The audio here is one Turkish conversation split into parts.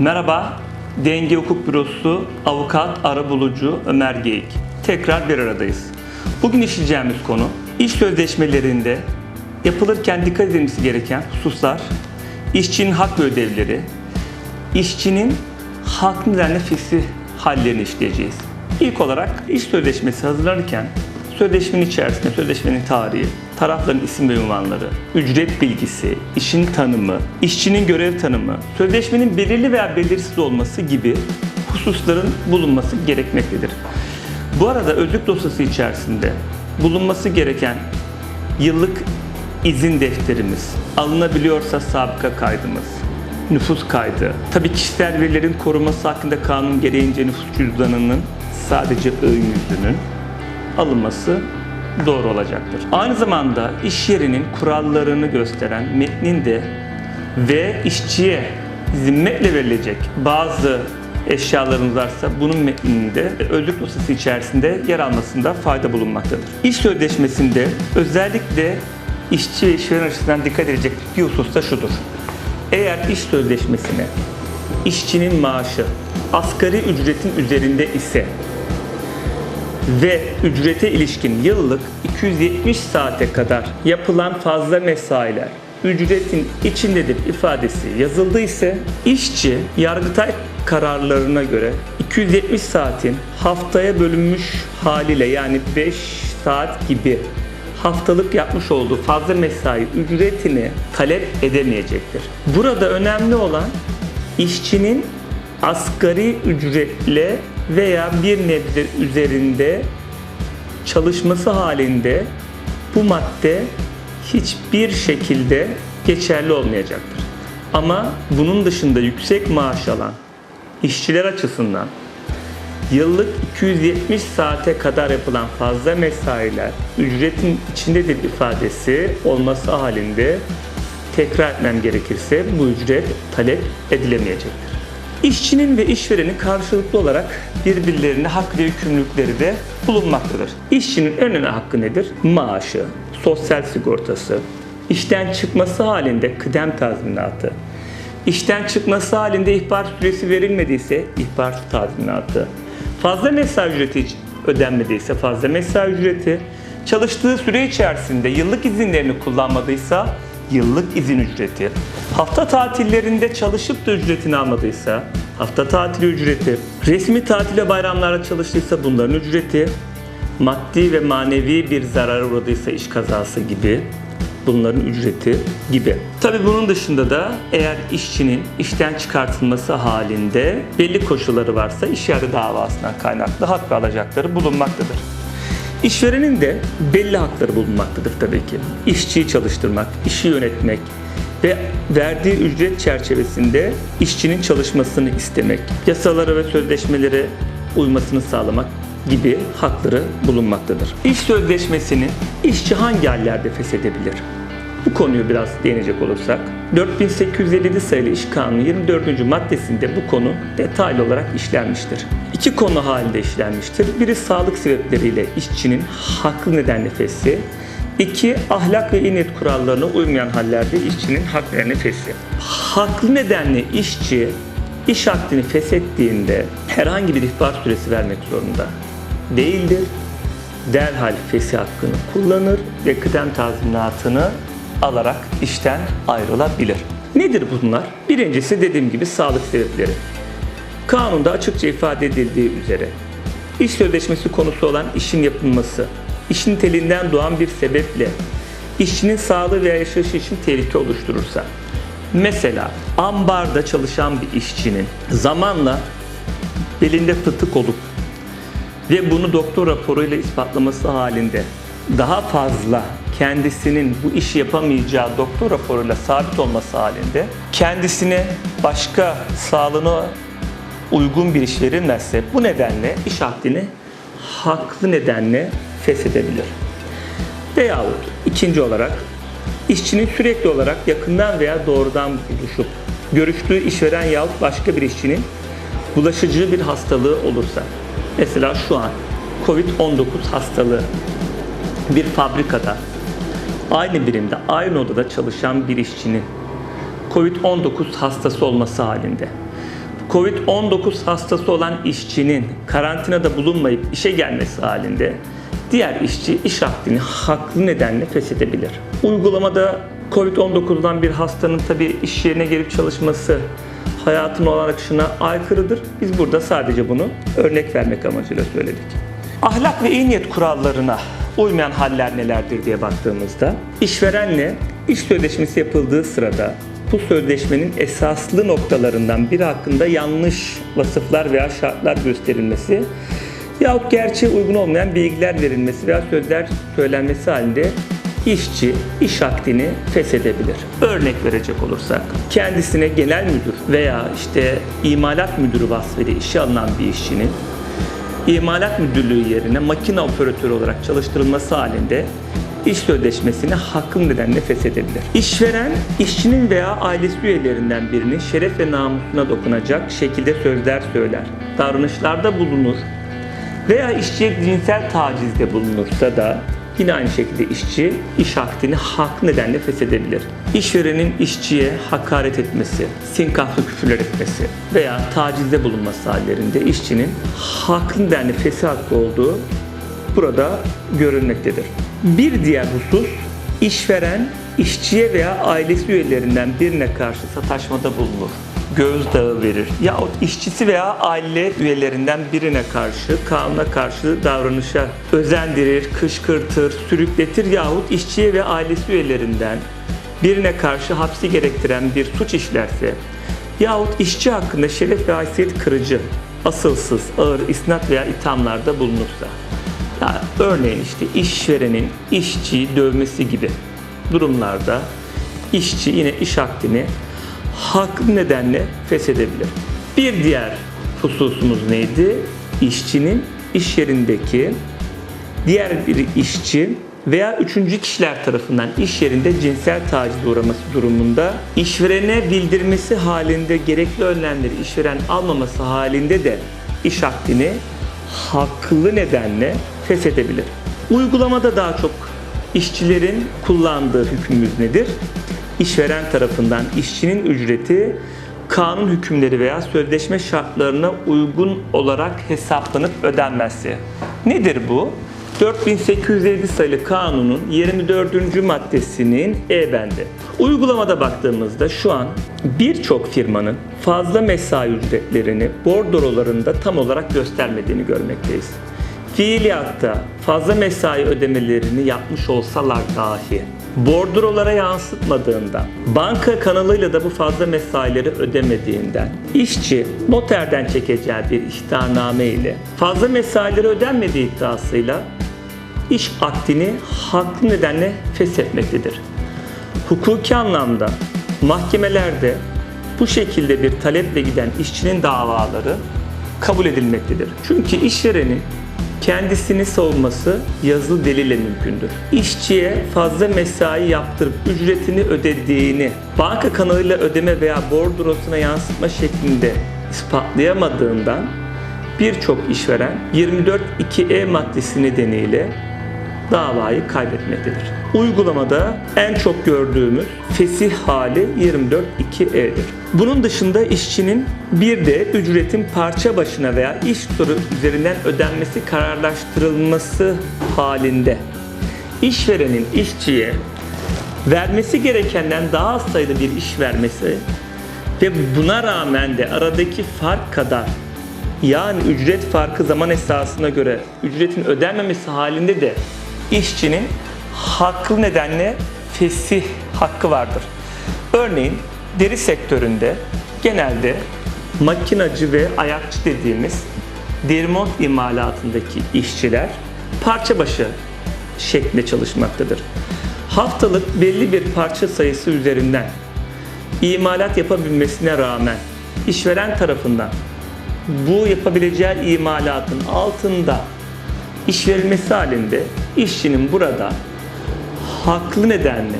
Merhaba, Denge Hukuk Bürosu Avukat Arabulucu Ömer Geyik. Tekrar bir aradayız. Bugün işleyeceğimiz konu iş sözleşmelerinde yapılırken dikkat edilmesi gereken hususlar, işçinin hak ve ödevleri, işçinin haklı nedenle fesi hallerini işleyeceğiz. İlk olarak iş sözleşmesi hazırlanırken sözleşmenin içerisinde sözleşmenin tarihi, tarafların isim ve ünvanları, ücret bilgisi, işin tanımı, işçinin görev tanımı, sözleşmenin belirli veya belirsiz olması gibi hususların bulunması gerekmektedir. Bu arada özlük dosyası içerisinde bulunması gereken yıllık izin defterimiz, alınabiliyorsa sabıka kaydımız, nüfus kaydı, tabii kişisel verilerin korunması hakkında kanun gereğince nüfus cüzdanının sadece ön yüzünün alınması doğru olacaktır. Aynı zamanda iş yerinin kurallarını gösteren metninde ve işçiye zimmetle verilecek bazı eşyalarınız varsa bunun metninde özlük dosyası içerisinde yer almasında fayda bulunmaktadır. İş sözleşmesinde özellikle işçi ve işveren açısından dikkat edilecek bir husus da şudur. Eğer iş sözleşmesine işçinin maaşı asgari ücretin üzerinde ise ve ücrete ilişkin yıllık 270 saate kadar yapılan fazla mesailer ücretin içindedir ifadesi yazıldıysa işçi Yargıtay kararlarına göre 270 saatin haftaya bölünmüş haliyle yani 5 saat gibi haftalık yapmış olduğu fazla mesai ücretini talep edemeyecektir. Burada önemli olan işçinin asgari ücretle veya bir nebze üzerinde çalışması halinde bu madde hiçbir şekilde geçerli olmayacaktır. Ama bunun dışında yüksek maaş alan işçiler açısından yıllık 270 saate kadar yapılan fazla mesailer ücretin içindedir ifadesi olması halinde tekrar etmem gerekirse bu ücret talep edilemeyecektir. İşçinin ve işverenin karşılıklı olarak birbirlerine hak ve yükümlülükleri de bulunmaktadır. İşçinin en önemli hakkı nedir? Maaşı, sosyal sigortası, işten çıkması halinde kıdem tazminatı, işten çıkması halinde ihbar süresi verilmediyse ihbar tazminatı, fazla mesai ücreti ödenmediyse fazla mesai ücreti, çalıştığı süre içerisinde yıllık izinlerini kullanmadıysa yıllık izin ücreti, hafta tatillerinde çalışıp da ücretini almadıysa hafta tatili ücreti, resmi tatil ve bayramlarda çalıştıysa bunların ücreti, maddi ve manevi bir zarara uğradıysa iş kazası gibi bunların ücreti gibi. Tabii bunun dışında da eğer işçinin işten çıkartılması halinde belli koşulları varsa iş yeri davasından kaynaklı hak ve alacakları bulunmaktadır. İşverenin de belli hakları bulunmaktadır tabii ki. İşçiyi çalıştırmak, işi yönetmek ve verdiği ücret çerçevesinde işçinin çalışmasını istemek, yasalara ve sözleşmelere uymasını sağlamak gibi hakları bulunmaktadır. İş sözleşmesini işçi hangi hallerde feshedebilir? Bu konuyu biraz değinecek olursak 4857 sayılı İş Kanunu 24. maddesinde bu konu detaylı olarak işlenmiştir. İki konu halinde işlenmiştir. Biri sağlık sebepleriyle işçinin haklı nedenle feshi, İki, ahlak ve iyi kurallarına uymayan hallerde işçinin hak ve nefesi. Haklı nedenle işçi iş akdini feshettiğinde herhangi bir ihbar süresi vermek zorunda değildir. Derhal fesih hakkını kullanır ve kıdem tazminatını alarak işten ayrılabilir. Nedir bunlar? Birincisi dediğim gibi sağlık sebepleri. Kanunda açıkça ifade edildiği üzere iş sözleşmesi konusu olan işin yapılması, işin telinden doğan bir sebeple işçinin sağlığı veya yaşayışı için tehlike oluşturursa, mesela ambarda çalışan bir işçinin zamanla belinde fıtık olup ve bunu doktor raporuyla ispatlaması halinde daha fazla kendisinin bu işi yapamayacağı doktor raporuyla sabit olması halinde kendisine başka sağlığına uygun bir iş verilmezse bu nedenle iş akdini haklı nedenle feshedebilir. Veyahut ikinci olarak işçinin sürekli olarak yakından veya doğrudan buluşup görüştüğü işveren yahut başka bir işçinin bulaşıcı bir hastalığı olursa mesela şu an Covid-19 hastalığı bir fabrikada aynı birimde aynı odada çalışan bir işçinin Covid-19 hastası olması halinde Covid-19 hastası olan işçinin karantinada bulunmayıp işe gelmesi halinde diğer işçi iş akdini haklı nedenle feshedebilir. Uygulamada Covid-19'dan bir hastanın tabi iş yerine gelip çalışması hayatın olan akışına aykırıdır. Biz burada sadece bunu örnek vermek amacıyla söyledik. Ahlak ve iyi niyet kurallarına uymayan haller nelerdir diye baktığımızda işverenle iş sözleşmesi yapıldığı sırada bu sözleşmenin esaslı noktalarından biri hakkında yanlış vasıflar veya şartlar gösterilmesi yahut gerçeğe uygun olmayan bilgiler verilmesi veya sözler söylenmesi halinde işçi iş akdini feshedebilir. Örnek verecek olursak kendisine genel müdür veya işte imalat müdürü vasfıyla işe alınan bir işçinin imalat müdürlüğü yerine makine operatörü olarak çalıştırılması halinde iş sözleşmesini hakkım nedenle feshedebilir. İşveren, işçinin veya ailesi üyelerinden birinin şeref ve namusuna dokunacak şekilde sözler söyler, davranışlarda bulunur veya işçiye cinsel tacizde bulunursa da yine aynı şekilde işçi iş akdini hak nedenle feshedebilir. İşverenin işçiye hakaret etmesi, sinkaflı küfürler etmesi veya tacizde bulunması hallerinde işçinin haklı nedenle fesih hakkı olduğu burada görülmektedir. Bir diğer husus işveren işçiye veya ailesi üyelerinden birine karşı sataşmada bulunur gözdağı verir. Yahut işçisi veya aile üyelerinden birine karşı kanuna karşı davranışa özendirir, kışkırtır, sürükletir yahut işçiye ve ailesi üyelerinden birine karşı hapsi gerektiren bir suç işlerse yahut işçi hakkında şeref ve haysiyet kırıcı, asılsız, ağır isnat veya ithamlarda bulunursa. Yani örneğin işte işverenin işçiyi dövmesi gibi durumlarda işçi yine iş akdini haklı nedenle feshedebilir. Bir diğer hususumuz neydi? İşçinin iş yerindeki diğer bir işçi veya üçüncü kişiler tarafından iş yerinde cinsel taciz uğraması durumunda işverene bildirmesi halinde gerekli önlemleri işveren almaması halinde de iş akdini haklı nedenle feshedebilir. Uygulamada daha çok işçilerin kullandığı hükmümüz nedir? İşveren tarafından işçinin ücreti kanun hükümleri veya sözleşme şartlarına uygun olarak hesaplanıp ödenmesi. Nedir bu? 4850 sayılı kanunun 24. maddesinin E bendi. Uygulamada baktığımızda şu an birçok firmanın fazla mesai ücretlerini bordrolarında tam olarak göstermediğini görmekteyiz. Fiiliyatta fazla mesai ödemelerini yapmış olsalar dahi bordrolara yansıtmadığından, banka kanalıyla da bu fazla mesaileri ödemediğinden, işçi noterden çekeceği bir ihtarname ile fazla mesaileri ödenmediği iddiasıyla iş akdini haklı nedenle feshetmektedir. Hukuki anlamda mahkemelerde bu şekilde bir taleple giden işçinin davaları kabul edilmektedir. Çünkü işverenin kendisini savunması yazılı delille mümkündür. İşçiye fazla mesai yaptırıp ücretini ödediğini banka kanalıyla ödeme veya bordrosuna yansıtma şeklinde ispatlayamadığından birçok işveren 24.2e maddesi nedeniyle davayı kaybetmektedir. Uygulamada en çok gördüğümüz fesih hali 24.2e'dir. Bunun dışında işçinin bir de ücretin parça başına veya iş soru üzerinden ödenmesi kararlaştırılması halinde işverenin işçiye vermesi gerekenden daha az sayıda bir iş vermesi ve buna rağmen de aradaki fark kadar yani ücret farkı zaman esasına göre ücretin ödenmemesi halinde de işçinin haklı nedenle fesih hakkı vardır. Örneğin deri sektöründe genelde makinacı ve ayakçı dediğimiz derimont imalatındaki işçiler parça başı şeklinde çalışmaktadır. Haftalık belli bir parça sayısı üzerinden imalat yapabilmesine rağmen işveren tarafından bu yapabileceği imalatın altında iş verilmesi halinde işçinin burada haklı nedenle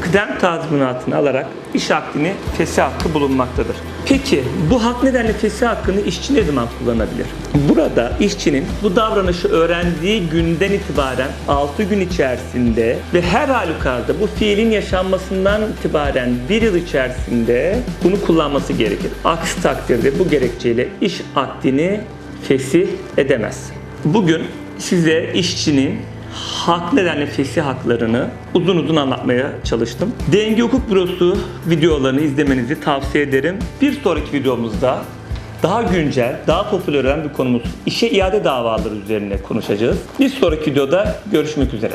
kıdem tazminatını alarak iş akdini fesih hakkı bulunmaktadır. Peki bu hak nedenle fesih hakkını işçi ne zaman kullanabilir? Burada işçinin bu davranışı öğrendiği günden itibaren 6 gün içerisinde ve her halükarda bu fiilin yaşanmasından itibaren bir yıl içerisinde bunu kullanması gerekir. Aksi takdirde bu gerekçeyle iş akdini fesih edemez. Bugün size işçinin hak nedenle fesih haklarını uzun uzun anlatmaya çalıştım. Denge Hukuk Bürosu videolarını izlemenizi tavsiye ederim. Bir sonraki videomuzda daha güncel, daha popüler olan bir konumuz işe iade davaları üzerine konuşacağız. Bir sonraki videoda görüşmek üzere.